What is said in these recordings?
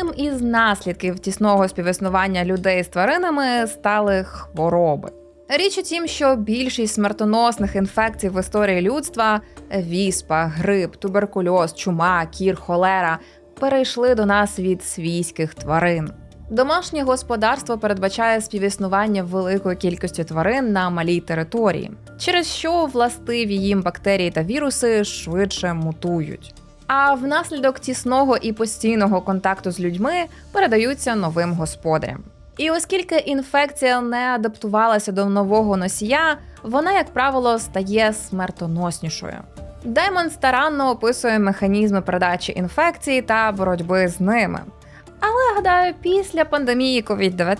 Одним із наслідків тісного співіснування людей з тваринами стали хвороби. Річ у тім, що більшість смертоносних інфекцій в історії людства віспа, грип, туберкульоз, чума, кір, холера перейшли до нас від свійських тварин. Домашнє господарство передбачає співіснування великої кількості тварин на малій території, через що властиві їм бактерії та віруси швидше мутують. А внаслідок тісного і постійного контакту з людьми передаються новим господарям. І оскільки інфекція не адаптувалася до нового носія, вона, як правило, стає смертоноснішою. Даймон старанно описує механізми передачі інфекції та боротьби з ними. Але гадаю, після пандемії COVID-19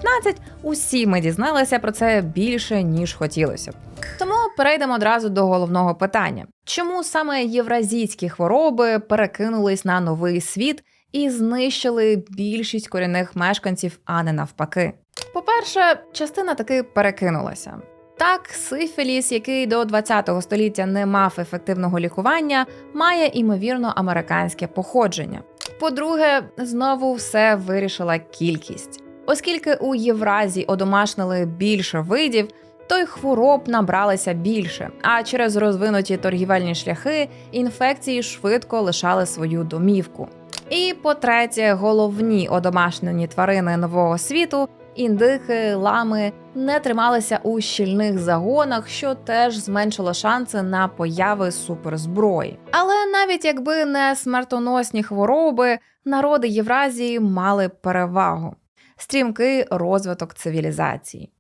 усі ми дізналися про це більше ніж хотілося б. Тому перейдемо одразу до головного питання: чому саме євразійські хвороби перекинулись на новий світ і знищили більшість корінних мешканців, а не навпаки? По-перше, частина таки перекинулася. Так, сифіліс, який до 20 століття не мав ефективного лікування, має імовірно американське походження. По-друге, знову все вирішила кількість. Оскільки у Євразії одомашнили більше видів, то й хвороб набралося більше. А через розвинуті торгівельні шляхи інфекції швидко лишали свою домівку. І по-третє, головні одомашнені тварини нового світу індики, лами не трималися у щільних загонах, що теж зменшило шанси на появи суперзброї. Але навіть якби не смертоносні хвороби, народи Євразії мали перевагу стрімкий розвиток цивілізації.